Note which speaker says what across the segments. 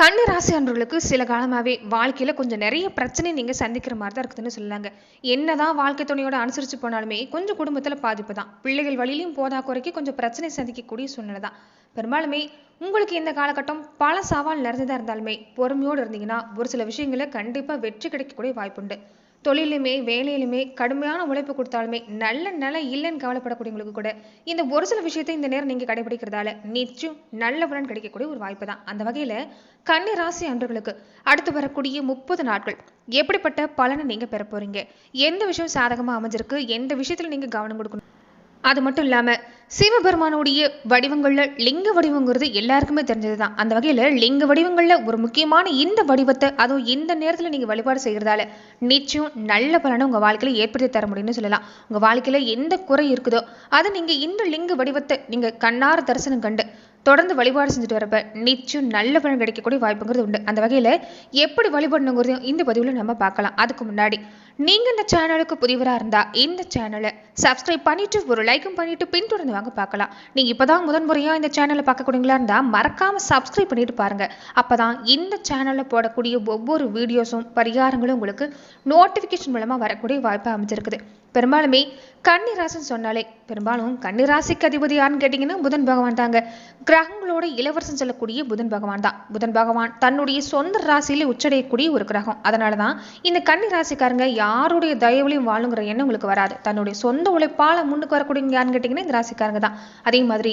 Speaker 1: கன்னி ராசி சில காலமாகவே வாழ்க்கையில் கொஞ்சம் நிறைய பிரச்சனை நீங்கள் சந்திக்கிற மாதிரி தான் இருக்குதுன்னு சொல்லலாங்க என்னதான் வாழ்க்கை துணையோட அனுசரித்து போனாலுமே கொஞ்சம் குடும்பத்தில் பாதிப்பு தான். பிள்ளைகள் வழியிலையும் போதா குறைக்கு கொஞ்சம் பிரச்சனை சந்திக்கக்கூடிய சூழ்நிலை தான். பெரும்பாலுமே உங்களுக்கு இந்த காலகட்டம் பல சவால் நிறைந்ததாக இருந்தாலுமே பொறுமையோடு இருந்தீங்கன்னா ஒரு சில விஷயங்களை கண்டிப்பாக வெற்றி கிடைக்கக்கூடிய வாய்ப்புண்டு. தொழிலுமே வேலையிலுமே கடுமையான உழைப்பு கொடுத்தாலுமே நல்ல நிலை இல்லைன்னு கவலைப்படக்கூடியவங்களுக்கு கூட இந்த ஒரு சில விஷயத்தை இந்த நேரம் நீங்கள் கடைபிடிக்கிறதால நிச்சயம் நல்ல பலன் கிடைக்கக்கூடிய ஒரு வாய்ப்பு தான். அந்த வகையில் கன்னி ராசி அன்றர்களுக்கு அடுத்து வரக்கூடிய முப்பது நாட்கள் எப்படிப்பட்ட பலனை நீங்கள் பெற போகிறீங்க எந்த விஷயம் சாதகமாக அமைஞ்சிருக்கு? எந்த விஷயத்தில் நீங்கள் கவனம் கொடுக்கணும்? அது மட்டும் இல்லாமல் சிவபெருமானுடைய வடிவங்களில் லிங்க வடிவங்கிறது எல்லாருக்குமே தெரிஞ்சது தான் அந்த வகையில் லிங்க வடிவங்களில் ஒரு முக்கியமான இந்த வடிவத்தை அதுவும் இந்த நேரத்தில் நீங்கள் வழிபாடு செய்கிறதால நிச்சயம் நல்ல பலனை உங்கள் வாழ்க்கையில் ஏற்படுத்தி தர முடியும்னு சொல்லலாம். உங்கள் வாழ்க்கையில் எந்த குறை இருக்குதோ அதை நீங்கள் இந்த லிங்க வடிவத்தை நீங்கள் கண்ணார தரிசனம் கண்டு தொடர்ந்து வழிபாடு செஞ்சுட்டு வரப்ப நிச்சயம் நல்ல பலன் கிடைக்கக்கூடிய வாய்ப்புங்கிறது உண்டு. அந்த வகையில் எப்படி வழிபடணுங்கிறதையும் இந்த பதிவில் நம்ம பார்க்கலாம். அதுக்கு முன்னாடி நீங்கள் இந்த சேனலுக்கு புதிவராக இருந்தால் இந்த சேனலை சப்ஸ்கிரைப் பண்ணிட்டு ஒரு லைக்கும் பண்ணிட்டு பின்தொடர்ந்து வாங்க பார்க்கலாம். நீங்கள் இப்போ தான் முதன் முறையாக இந்த சேனலை பார்க்கக்கூடியங்களா இருந்தால் மறக்காமல் சப்ஸ்கிரைப் பண்ணிட்டு பாருங்கள் அப்போ தான் இந்த சேனலில் போடக்கூடிய ஒவ்வொரு வீடியோஸும் பரிகாரங்களும் உங்களுக்கு நோட்டிஃபிகேஷன் மூலமாக வரக்கூடிய வாய்ப்பு அமைச்சிருக்குது பெரும்பாலுமே கன்னிராசின்னு சொன்னாலே பெரும்பாலும் கன்னிராசிக்கு அதிபதி யாருன்னு கேட்டிங்கன்னா புதன் பகவான் தாங்க. கிரகங்களோட இளவரசன் சொல்லக்கூடிய புதன் பகவான் தான். புதன் பகவான் தன்னுடைய சொந்த ராசியில உச்சடையக்கூடிய ஒரு கிரகம். அதனால தான் இந்த கன்னி ராசிக்காரங்க யாருடைய தயவுலையும் வாழுங்கிற எண்ணம் உங்களுக்கு வராது. தன்னுடைய சொந்த உழைப்பால முன்னுக்கு வரக்கூடிய யாருன்னு கேட்டிங்கன்னா இந்த ராசிக்காரங்க தான். அதே மாதிரி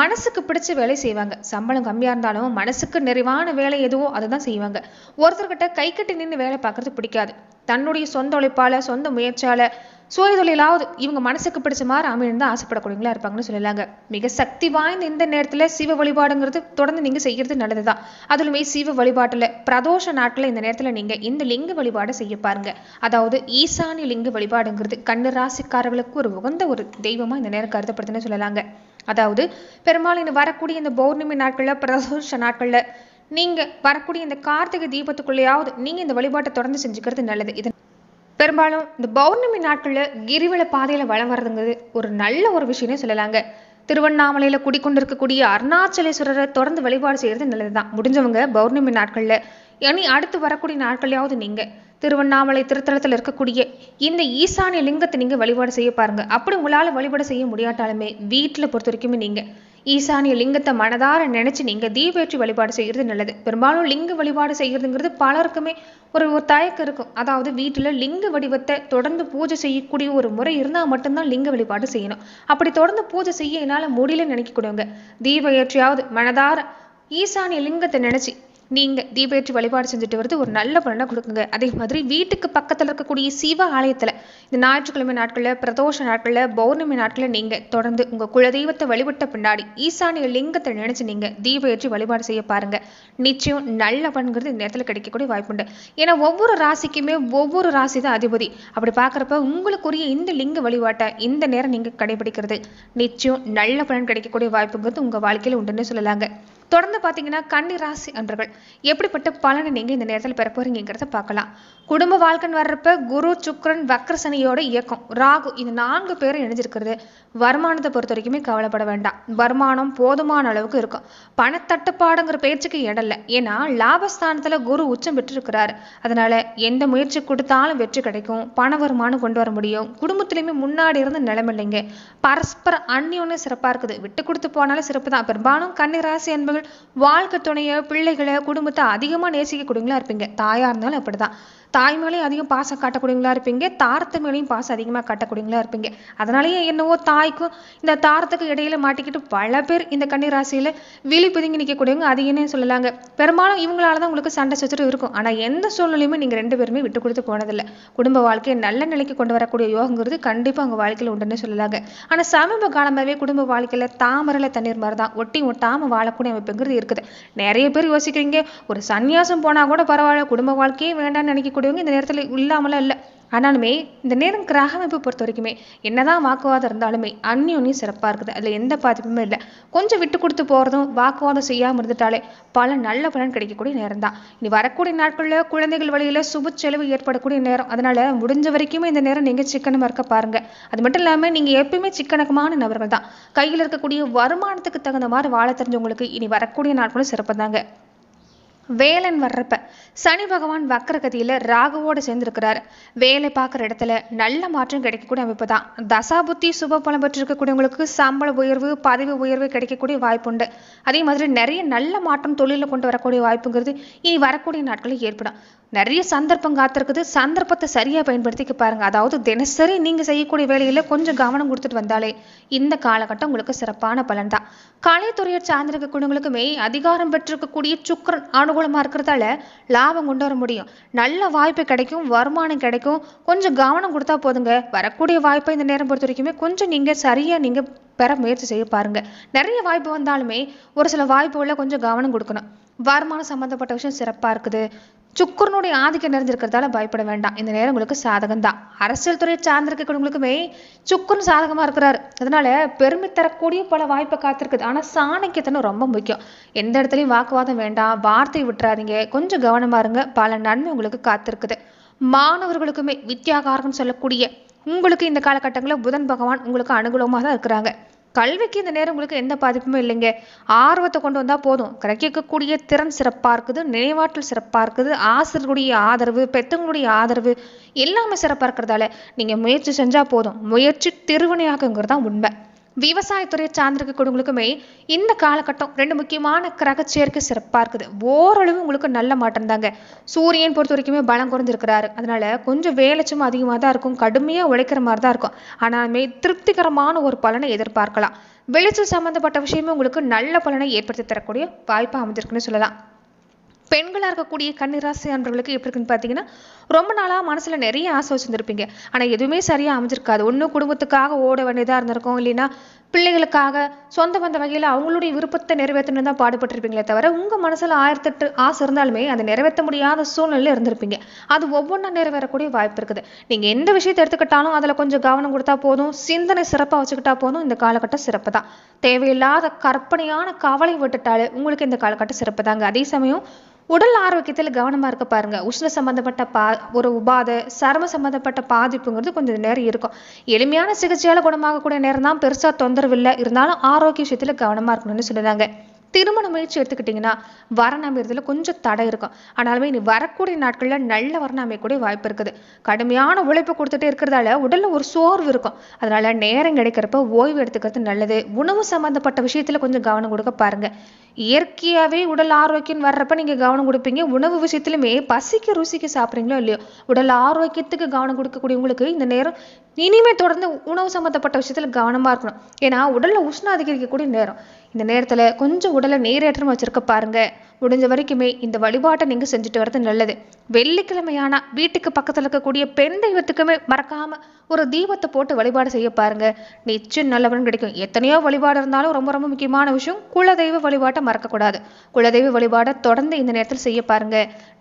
Speaker 1: மனசுக்கு பிடிச்ச வேலை செய்வாங்க. சம்பளம் கம்மியாக இருந்தாலும் மனசுக்கு நிறைவான வேலை எதுவோ அதை தான் செய்வாங்க. ஒருத்தர்கிட்ட கை கட்டி நின்று வேலை பார்க்கறது பிடிக்காது. தன்னுடைய சொந்த உழைப்பால சொந்த முயற்சியால் சுய தொழிலாவது இவங்க மனசுக்கு பிடிச்ச மாதிரி அமைந்து ஆசைப்படக்கூடியவங்களா இருப்பாங்கன்னு சொல்லலாங்க மிக சக்தி வாய்ந்த இந்த நேரத்தில் சிவ வழிபாடுங்கிறது தொடர்ந்து நீங்கள் செய்கிறது நல்லது தான் அதுலுமே சிவ வழிபாட்டில் பிரதோஷ நாட்டில் இந்த நேரத்தில் நீங்கள் இந்த லிங்க வழிபாடை செய்ய பாருங்க. அதாவது ஈசானி லிங்க வழிபாடுங்கிறது கண்ணு ராசிக்காரர்களுக்கு ஒரு உகந்த ஒரு தெய்வமாக இந்த நேரம் கருதப்படுதுன்னு சொல்லலாங்க. அதாவது பெரும்பாலும் இந்த வரக்கூடிய இந்த பௌர்ணமி நாட்களில் பிரதோஷ நாட்களில் நீங்க வரக்கூடிய இந்த கார்த்திகை தீபத்துக்குள்ளேயாவது நீங்க இந்த வழிபாட்டை தொடர்ந்து செஞ்சுக்கிறது நல்லது. இது பெரும்பாலும் இந்த பௌர்ணமி நாட்களில் கிரிவல பாதையில் வளம் வர்றதுங்கிறது ஒரு நல்ல ஒரு விஷயம்னு சொல்லலாங்க. திருவண்ணாமலையில் குடிக்கொண்டிருக்கக்கூடிய அருணாச்சலேஸ்வரரை தொடர்ந்து வழிபாடு செய்கிறது நல்லது தான் முடிஞ்சவங்க பௌர்ணமி நாட்களில் இனி அடுத்து வரக்கூடிய நாட்களையாவது நீங்கள் திருவண்ணாமலை திருத்தலத்தில் இருக்கக்கூடிய இந்த ஈசானிய லிங்கத்தை நீங்கள் வழிபாடு செய்ய பாருங்க. அப்படி உங்களால் வழிபாடு செய்ய முடியாட்டாலுமே வீட்டில் பொறுத்த வரைக்குமே நீங்கள் ஈசானிய லிங்கத்தை மனதார நினைச்சு நீங்க தீபேற்றி வழிபாடு செய்யறது நல்லது. பெரும்பாலும் லிங்க வழிபாடு செய்யறதுங்கிறது பலருக்குமே ஒரு ஒரு தயக்கம் இருக்கும். அதாவது வீட்டுல லிங்க வடிவத்தை தொடர்ந்து பூஜை செய்யக்கூடிய ஒரு முறை இருந்தா மட்டும்தான் லிங்க வழிபாடு செய்யணும். அப்படி தொடர்ந்து பூஜை செய்ய என்னால முடியலன்னு நினைக்கக்கூடியவங்க தீப ஏற்றியாவது மனதார ஈசானிய லிங்கத்தை நினைச்சு நீங்க தீபேற்றி வழிபாடு செஞ்சுட்டு வருது ஒரு நல்ல பலனை கொடுக்குங்க. அதே மாதிரி வீட்டுக்கு பக்கத்துல இருக்கக்கூடிய சிவ ஆலயத்துல இந்த ஞாயிற்றுக்கிழமை நாட்கள்ல பிரதோஷ நாட்கள்ல பௌர்ணமி நாட்கள்ல நீங்க தொடர்ந்து உங்க குலதெய்வத்தை வழிபட்ட பின்னாடி ஈசானிய லிங்கத்தை நினைச்சு நீங்க தீபேற்றி வழிபாடு செய்ய பாருங்க. நிச்சயம் நல்ல பலன்கிறது இந்த நேரத்துல கிடைக்கக்கூடிய வாய்ப்புண்டு ஏன்னா ஒவ்வொரு ராசிக்குமே ஒவ்வொரு ராசி தான் அதிபதி. அப்படி பாக்குறப்ப உங்களுக்குரிய இந்த லிங்க வழிபாட்டை இந்த நேரம் நீங்க கடைபிடிக்கிறது நிச்சயம் நல்ல பலன் கிடைக்கக்கூடிய வாய்ப்புங்கிறது உங்க வாழ்க்கையில உண்டுன்னு சொல்லலாங்க. தொடர்ந்து பார்த்தீங்கன்னா கன்னி ராசி அன்றர்கள் எப்படிப்பட்ட பலனை நீங்கள் இந்த நேரத்தில் பெற போறீங்கிறத பார்க்கலாம் குடும்ப வாழ்க்கைன்னு வர்றப்ப குரு சுக்ரன் வக்ரசனியோட இயக்கம். ராகு இந்த நான்கு பேரும் இணைஞ்சிருக்கிறது. வருமானத்தை பொறுத்த வரைக்குமே கவலைப்பட வேண்டாம். வருமானம் போதுமான அளவுக்கு இருக்கும். பணத்தட்டுப்பாடுங்கிற பேச்சுக்கு இடல்ல ஏன்னா லாபஸ்தானத்தில் குரு உச்சம் பெற்றிருக்கிறாரு. அதனால எந்த முயற்சி கொடுத்தாலும் வெற்றி கிடைக்கும். பண வருமானம் கொண்டு வர முடியும். குடும்பத்திலையுமே முன்னாடி இருந்து நிலைமில்லைங்க பரஸ்பர அந்நியோன்னு சிறப்பாக இருக்குது. விட்டு கொடுத்து போனாலும் சிறப்பு தான் பெரும்பாலும் கன்னி ராசி என்பவர்கள் வாழ்க்கை துணையை பிள்ளைகளை குடும்பத்தை அதிகமாக நேசிக்கக்கூடியவங்களா இருப்பீங்க. தாயாக இருந்தாலும் அப்படி தான் தாய் மேலேயும் அதிகம் பாசம் காட்டக்கூடியவங்களா இருப்பீங்க. தாரத்து மேலேயும் பாசம் அதிகமாக காட்டக்கூடியவங்களா இருப்பீங்க. அதனாலேயே என்னவோ தாய்க்கும் இந்த தாரத்துக்கு இடையில மாட்டிக்கிட்டு பல பேர் இந்த கன்னி ராசியில விழி பிதுங்கி நிற்கக்கூடியவங்க அது சொல்லலாங்க. பெரும்பாலும் இவங்களால தான் உங்களுக்கு சண்டை சச்சரவு இருக்கும். ஆனால் எந்த சூழ்நிலையுமே நீங்கள் ரெண்டு பேருமே விட்டு கொடுத்து போனதில்லை. குடும்ப வாழ்க்கையை நல்ல நிலைக்கு கொண்டு வரக்கூடிய யோகங்கிறது கண்டிப்பாக உங்கள் வாழ்க்கையில் உண்டுன்னு சொல்லலாங்க. ஆனால் சமீப காலமாகவே குடும்ப வாழ்க்கையில் தாமரையில் தண்ணீர் மாதிரி தான் ஒட்டி ஒட்டாமல் வாழக்கூடிய அமைப்புங்கிறது இருக்குது. நிறைய பேர் யோசிக்கிறீங்க ஒரு சன்னியாசம் போனால் கூட பரவாயில்ல குடும்ப வாழ்க்கையே வேண்டாம்னு இருக்கக்கூடியவங்க இந்த நேரத்தில் இல்லாமலாம் இல்லை. ஆனாலுமே இந்த நேரம் கிரக அமைப்பு பொறுத்த வரைக்குமே என்னதான் வாக்குவாதம் இருந்தாலுமே அந்யோன்யம் சிறப்பாக இருக்குது. அதில் எந்த பாதிப்புமே இல்லை. கொஞ்சம் விட்டு கொடுத்து போகிறதும் வாக்குவாதம் செய்யாமல் இருந்துட்டாலே பல நல்ல பலன் கிடைக்கக்கூடிய நேரம் தான் இனி வரக்கூடிய நாட்களில் குழந்தைகள் வழியில் சுப செலவு ஏற்படக்கூடிய நேரம். அதனால முடிஞ்ச வரைக்குமே இந்த நேரம் நீங்கள் சிக்கனமாக இருக்க பாருங்கள் அது மட்டும் இல்லாமல் நீங்கள் எப்பயுமே சிக்கனகமான நபர்கள் தான் கையில் இருக்கக்கூடிய வருமானத்துக்கு தகுந்த மாதிரி வாழ தெரிஞ்சவங்களுக்கு இனி வரக்கூடிய நாட்களும் சிறப்பு தாங்க வேலன் வர்றப்ப சனி பகவான் வக்கரகதியில் ராகுவோடு சேர்ந்திருக்கிறாரு. வேலை பார்க்குற இடத்துல நல்ல மாற்றம் கிடைக்கக்கூடிய அமைப்பு தான். தசாபுத்தி சுப பலம் பெற்றிருக்கக்கூடியவங்களுக்கு சம்பள உயர்வு பதவி உயர்வு கிடைக்கக்கூடிய வாய்ப்புண்டு அதே மாதிரி நிறைய நல்ல மாற்றம் தொழிலில் கொண்டு வரக்கூடிய வாய்ப்புங்கிறது இனி வரக்கூடிய நாட்களில் ஏற்படும். நிறைய சந்தர்ப்பம் காத்திருக்குது. சந்தர்ப்பத்தை சரியாக பயன்படுத்திக்க பாருங்க. அதாவது தினசரி நீங்கள் செய்யக்கூடிய வேலையில் கொஞ்சம் கவனம் கொடுத்துட்டு வந்தாலே இந்த காலகட்டம் உங்களுக்கு சிறப்பான பலன் தான். கலைத்துறையை சார்ந்திருக்கக்கூடியவங்களுக்குமே அதிகாரம் பெற்றிருக்கக்கூடிய சுக்கரன் அனுகூலமாக இருக்கிறதால லாபம் கொண்டு வர முடியும். நல்ல வாய்ப்பு கிடைக்கும் வருமானம் கிடைக்கும். கொஞ்சம் கவனம் கொடுத்தா போதுங்க. வரக்கூடிய வாய்ப்பை இந்த நேரம் பொறுத்த வரைக்குமே கொஞ்சம் நீங்கள் சரியாக நீங்கள் பெற முயற்சி செய்ய பாருங்க. நிறைய வாய்ப்பு வந்தாலுமே ஒரு சில வாய்ப்புகளில் கொஞ்சம் கவனம் கொடுக்கணும். வருமானம் சம்மந்தப்பட்ட விஷயம் சிறப்பாக இருக்குது. சுக்கரனுடைய ஆதிக்கம் நிறைஞ்சிருக்கிறதால பயப்பட வேண்டாம். இந்த நேரம் உங்களுக்கு சாதகம் தான். அரசியல் துறையை சார்ந்திருக்கக்கூடியவங்களுக்குமே சுக்கரன் சாதகமாக இருக்கிறாரு. அதனால பெருமை தரக்கூடிய பல வாய்ப்பை காத்திருக்குது. ஆனால் சாணக்கியத்தனம் ரொம்ப முக்கியம். எந்த இடத்துலையும் வாக்குவாதம் வேண்டாம். வார்த்தை விட்டுறாதீங்க. கொஞ்சம் கவனமா இருங்க. பல நன்மை உங்களுக்கு காத்திருக்குது. மாணவர்களுக்குமே வித்யாகாரகம் சொல்லக்கூடிய உங்களுக்கு இந்த காலகட்டங்களில் புதன் பகவான் உங்களுக்கு அனுகூலமாக தான் இருக்கிறாங்க. கல்விக்கு இந்த நேரம் உங்களுக்கு எந்த பாதிப்புமே இல்லைங்க. ஆர்வத்தை கொண்டு வந்தால் போதும். கிடைக்கக்கூடிய திறன் சிறப்பாக இருக்குது நினைவாற்றல் சிறப்பாக இருக்குது ஆசிரியருடைய ஆதரவு பெற்றவங்களுடைய ஆதரவு எல்லாமே சிறப்பாக இருக்கிறதால நீங்கள் முயற்சி செஞ்சால் போதும். முயற்சி திருவினையாக்குங்கிறது தான் உண்மை. விவசாயத்துறையை சார்ந்திருக்கக்கூடியவங்களுக்குமே இந்த காலகட்டம் ரெண்டு முக்கியமான கிரக சேர்க்கை சிறப்பாக இருக்குது. ஓரளவு உங்களுக்கு நல்ல மாற்றம் தாங்க. சூரியன் பொறுத்த வரைக்குமே பலம் குறைஞ்சிருக்கிறாரு. அதனால கொஞ்சம் வேலைச்சும் அதிகமாக தான் இருக்கும். கடுமையாக உழைக்கிற மாதிரி தான் இருக்கும். ஆனாலுமே திருப்திகரமான ஒரு பலனை எதிர்பார்க்கலாம். விளைச்சல் சம்மந்தப்பட்ட விஷயமே உங்களுக்கு நல்ல பலனை ஏற்படுத்தி தரக்கூடிய வாய்ப்பாக அமைஞ்சிருக்குன்னு சொல்லலாம். பெண்களாக இருக்கக்கூடிய கன்னிராசி அன்பர்களுக்கு எப்படி இருக்குன்னு பார்த்தீங்கன்னா ரொம்ப நாளாக மனசில் நிறைய ஆசை வச்சுருந்துருப்பீங்க. ஆனால் எதுவுமே சரியாக அமைஞ்சிருக்காது. ஒன்று குடும்பத்துக்காக ஓட வேண்டியதாக இருந்திருக்கும். இல்லைன்னா பிள்ளைகளுக்காக சொந்த வந்த வகையில் அவங்களுடைய விருப்பத்தை நிறைவேற்றணும் தான் பாடுபட்டிருப்பீங்களே தவிர உங்கள் மனசில் ஆயிரத்தெட்டு ஆசை இருந்தாலுமே அதை நிறைவேற்ற முடியாத சூழ்நிலையில் இருந்திருப்பீங்க. அது ஒவ்வொன்றா நிறைவேறக்கூடிய வாய்ப்பு இருக்குது. நீங்கள் எந்த விஷயத்தை எடுத்துக்கிட்டாலும் அதில் கொஞ்சம் கவனம் கொடுத்தா போதும். சிந்தனை சிறப்பாக வச்சுக்கிட்டா போதும். இந்த காலகட்டம் சிறப்பு தான். தேவையில்லாத கற்பனையான கவலை விட்டுட்டாலே உங்களுக்கு இந்த காலகட்டம் சிறப்பு தாங்க. அதே சமயம் உடல் ஆரோக்கியத்தில் கவனமாக இருக்க பாருங்கள் உஷ்ண சம்மந்தப்பட்ட பா ஒரு உபாதை சரம சம்மந்தப்பட்ட பாதிப்புங்கிறது கொஞ்சம் நேரம் இருக்கும். எளிமையான சிகிச்சையால் குணமாகக்கூடிய நேரம் தான் பெருசாக தொந்தரவு இல்லை. இருந்தாலும் ஆரோக்கிய விஷயத்தில் கவனமாக இருக்கணும்னு சொல்லுறாங்க. திருமண முயற்சி எடுத்துக்கிட்டிங்கன்னா வரன் அமைறதுல கொஞ்சம் தடை இருக்கும். ஆனாலுமே இனி வரக்கூடிய நாட்களில் நல்ல வரன் அமையக்கூடிய வாய்ப்பு இருக்குது. கடுமையான உழைப்பு கொடுத்துட்டே இருக்கிறதால உடலில் ஒரு சோர்வு இருக்கும். அதனால நேரம் கிடைக்கிறப்ப ஓய்வு எடுத்துக்கிறது நல்லது. உணவு சம்மந்தப்பட்ட விஷயத்தில் கொஞ்சம் கவனம் கொடுக்க பாருங்கள் இயற்கையாகவே உடல் ஆரோக்கியம் வர்றப்ப நீங்கள் கவனம் கொடுப்பீங்க. உணவு விஷயத்துலையுமே பசிக்கு ருசிக்கு சாப்பிட்றீங்களோ இல்லையோ உடல் ஆரோக்கியத்துக்கு கவனம் கொடுக்கக்கூடியவங்களுக்கு இந்த நேரம் இனிமே தொடர்ந்து உணவு சம்மந்தப்பட்ட விஷயத்தில் கவனமாக இருக்கணும். ஏன்னா உடலில் உஷ்ணம் அதிகரிக்கக்கூடிய நேரம். இந்த நேரத்தில் கொஞ்சம் உடலை நீரேற்றம் வச்சிருக்க பாருங்க. முடிஞ்ச வரைக்குமே இந்த வழிபாட்டை நீங்கள் செஞ்சுட்டு வர்றது நல்லது. வெள்ளிக்கிழமையானா வீட்டுக்கு பக்கத்தில் இருக்கக்கூடிய பெண் தெய்வத்துக்குமே மறக்காம ஒரு தீபத்தை போட்டு வழிபாடு செய்ய பாருங்க. நிச்சயம் நல்லவன் கிடைக்கும். எத்தனையோ வழிபாடு இருந்தாலும் ரொம்ப ரொம்ப முக்கியமான விஷயம் குலதெய்வ வழிபாட்டை மறக்கக்கூடாது குலதெய்வ வழிபாடை தொடர்ந்து இந்த நேரத்தில் செய்ய பாருங்க.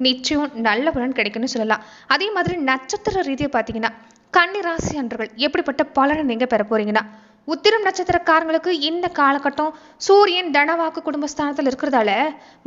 Speaker 1: நிச்சயம் நல்ல பலன் கிடைக்கும்னு சொல்லலாம். அதே மாதிரி நட்சத்திர ரீதியை பார்த்தீங்கன்னா கன்னிராசி அன்றர்கள் எப்படிப்பட்ட பலனை நீங்கள் பெற போறீங்கன்னா உத்திரம் நட்சத்திரக்காரங்களுக்கு இந்த காலகட்டம் சூரியன் தனவாக்கு குடும்பஸ்தானத்தில் இருக்கிறதால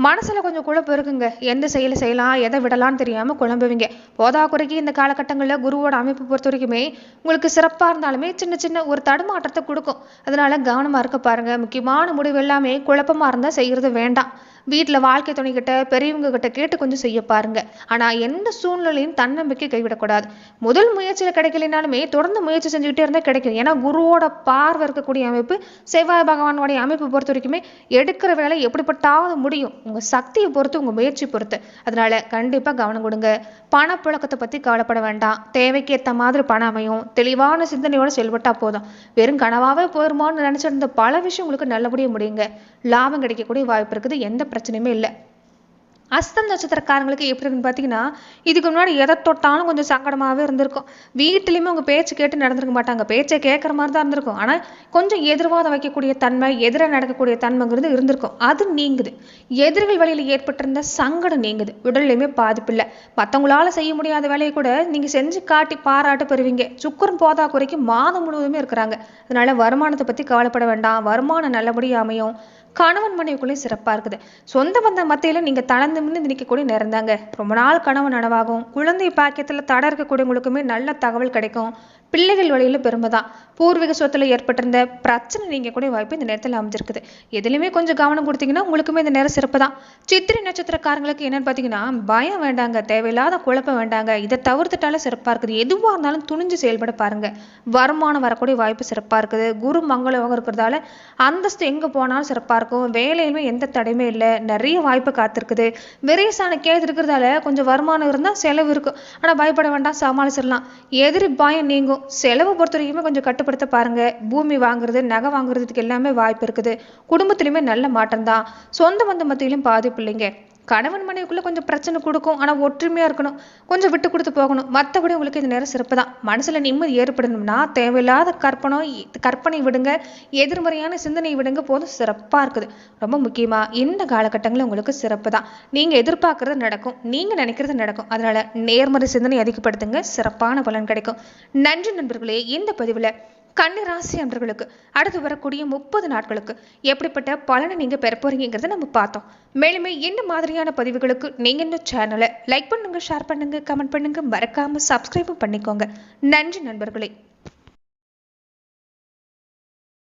Speaker 1: மனசில் கொஞ்சம் குழப்பம் இருக்குங்க. எந்த செயலை செய்யலாம் எதை விடலாம்னு தெரியாமல் குழம்புவீங்க. போதாக்குறைக்கு இந்த காலகட்டங்களில் குருவோட அமைப்பு பொறுத்த வரைக்குமே உங்களுக்கு சிறப்பாக இருந்தாலுமே சின்ன சின்ன ஒரு தடுமாற்றத்தை கொடுக்கும். அதனால கவனமாக இருக்க பாருங்க. முக்கியமான முடிவு எல்லாமே குழப்பமாக இருந்தால் செய்கிறது வேண்டாம். வீட்டில் வாழ்க்கை துணைக்கிட்ட பெரியவங்க கிட்ட கேட்டு கொஞ்சம் செய்ய பாருங்க. ஆனால் எந்த சூழ்நிலையும் தன்னம்பிக்கை கைவிடக்கூடாது. முதல் முயற்சியில் கிடைக்கலனாலுமே தொடர்ந்து முயற்சி செஞ்சுக்கிட்டே இருந்தால் கிடைக்கும். ஏன்னா குருவோட பா பார்வை இருக்கக்கூடிய அமைப்பு செவ்வாய் பகவானுடைய அமைப்பு பொறுத்த வரைக்குமே எடுக்கிற வேலை எப்படிப்பட்டாவது முடியும். உங்கள் சக்தியை பொறுத்து உங்கள் முயற்சி பொறுத்து. அதனால கண்டிப்பாக கவனம் கொடுங்க. பணப்புழக்கத்தை பற்றி கவலைப்பட வேண்டாம். தேவைக்கு ஏற்ற மாதிரி பணம் அமையும். தெளிவான சிந்தனையோட செயல்பட்டால் போதும். வெறும் கனவாகவே போயிருமான்னு நினச்சிருந்த பல விஷயம் உங்களுக்கு நல்லபடியாக முடியுங்க. லாபம் கிடைக்கக்கூடிய வாய்ப்பு இருக்குது. எந்த பிரச்சனையுமே இல்லை. அஸ்தம் நட்சத்திரக்காரங்களுக்கு எப்படி இருக்குன்னு பார்த்தீங்கன்னா இதுக்கு முன்னாடி எதை தொட்டாலும் கொஞ்சம் சங்கடமாகவே இருந்திருக்கும். வீட்டிலையுமே உங்கள் பேச்சு கேட்டு நடந்திருக்க மாட்டாங்க. பேச்சை கேட்குற மாதிரி தான் இருந்திருக்கும். ஆனால் கொஞ்சம் எதிர்வாதம் வைக்கக்கூடிய தன்மை எதிராக நடக்கக்கூடிய தன்மைங்கிறது இருந்திருக்கும். அது நீங்குது. எதிரிகள் வழியில் ஏற்பட்டிருந்த சங்கடம் நீங்குது. உடல்லையுமே பாதிப்பு இல்லை. மற்றவங்களால செய்ய முடியாத வேலையை கூட நீங்கள் செஞ்சு காட்டி பாராட்டு பெறுவீங்க. சுக்கரன் போதா குறைக்கு மாதம் முழுவதுமே இருக்கிறாங்க. அதனால வருமானத்தை பற்றி கவலைப்பட வேண்டாம். வருமானம் நல்லபடியாக அமையும். கணவன் மனைவிக்குள்ளேயும் சிறப்பாக இருக்குது. சொந்த பந்த மத்தியில் நீங்கள் தளர்ந்து மின்னு நிற்கக்கூடிய நேரம் தாங்க. ரொம்ப நாள் கணவன் நனவாகும். குழந்தை பாக்கியத்தில் தட இருக்கக்கூடியவங்களுக்குமே நல்ல தகவல் கிடைக்கும். பிள்ளைகள் வழியில் பெருமை தான். பூர்வீக சொத்துல ஏற்பட்டிருந்த பிரச்சனை நீங்கள் கூட வாய்ப்பு இந்த நேரத்தில் அமைஞ்சிருக்குது. எதுலையுமே கொஞ்சம் கவனம் கொடுத்தீங்கன்னா உங்களுக்குமே இந்த நேரம் சிறப்பு தான். சித்திரை நட்சத்திரக்காரங்களுக்கு என்னன்னு பார்த்தீங்கன்னா பயம் வேண்டாங்க. தேவையில்லாத குழப்பம் வேண்டாங்க. இதை தவிர்த்துட்டாலும் சிறப்பாக இருக்குது. எதுவாக இருந்தாலும் துணிஞ்சு செயல்பட பாருங்க. வருமானம் வரக்கூடிய வாய்ப்பு சிறப்பாக இருக்குது. குரு மங்களம் இருக்கிறதால அந்தஸ்து எங்கே போனாலும் சிறப்பாக இருக்கும் வேலையிலுமே எந்த தடையுமே இல்லை. நிறைய வாய்ப்பு காத்திருக்குது. விரைசான கேது இருக்கிறதால கொஞ்சம் வருமானம் இருந்தால் செலவு இருக்கும். ஆனால் பயப்பட வேண்டாம் சமாளிச்சிடலாம். எதிரி பயம் நீங்கும். செலவு பொறுத்த வரைக்குமே கொஞ்சம் கட்டுப்படுத்த பாருங்க. பூமி வாங்குறது நகை வாங்குறதுக்கு எல்லாமே வாய்ப்பு இருக்குது. குடும்பத்துலையுமே நல்ல மாற்றம் தான் சொந்த பந்த மத்தியிலும் பாதிப்பு இல்லைங்க. கணவன் மனைவிக்குள்ள கொஞ்சம் பிரச்சனை கொடுக்கும். ஆனால் ஒற்றுமையாக இருக்கணும். கொஞ்சம் விட்டு கொடுத்து போகணும். மற்றபடி உங்களுக்கு இந்த நேரம் சிறப்பு தான் மனசில் நிம்மதி ஏற்படணும்னா தேவையில்லாத கற்பனை கற்பனை விடுங்க. எதிர்மறையான சிந்தனை விடுங்க. போதும் சிறப்பாக இருக்குது. ரொம்ப முக்கியமாக இந்த காலகட்டங்களில் உங்களுக்கு சிறப்பு தான் நீங்கள் எதிர்பார்க்கறது நடக்கும். நீங்கள் நினைக்கிறது நடக்கும். அதனால் நேர்மறை சிந்தனை அதிகப்படுத்துங்க. சிறப்பான பலன் கிடைக்கும். நன்றி நண்பர்களே இந்த பதிவில் கன்னி ராசி அன்றர்களுக்கு அடுத்து வரக்கூடிய முப்பது நாட்களுக்கு எப்படிப்பட்ட பலனை நீங்க பெற போறீங்கிறத நம்ம பார்த்தோம். மேலுமே என்ன மாதிரியான பதிவுகளுக்கு நீங்க இந்த சேனலை லைக் பண்ணுங்க ஷேர் பண்ணுங்க கமெண்ட் பண்ணுங்க மறக்காம சப்ஸ்கிரைபும் பண்ணிக்கோங்க. நன்றி நண்பர்களே.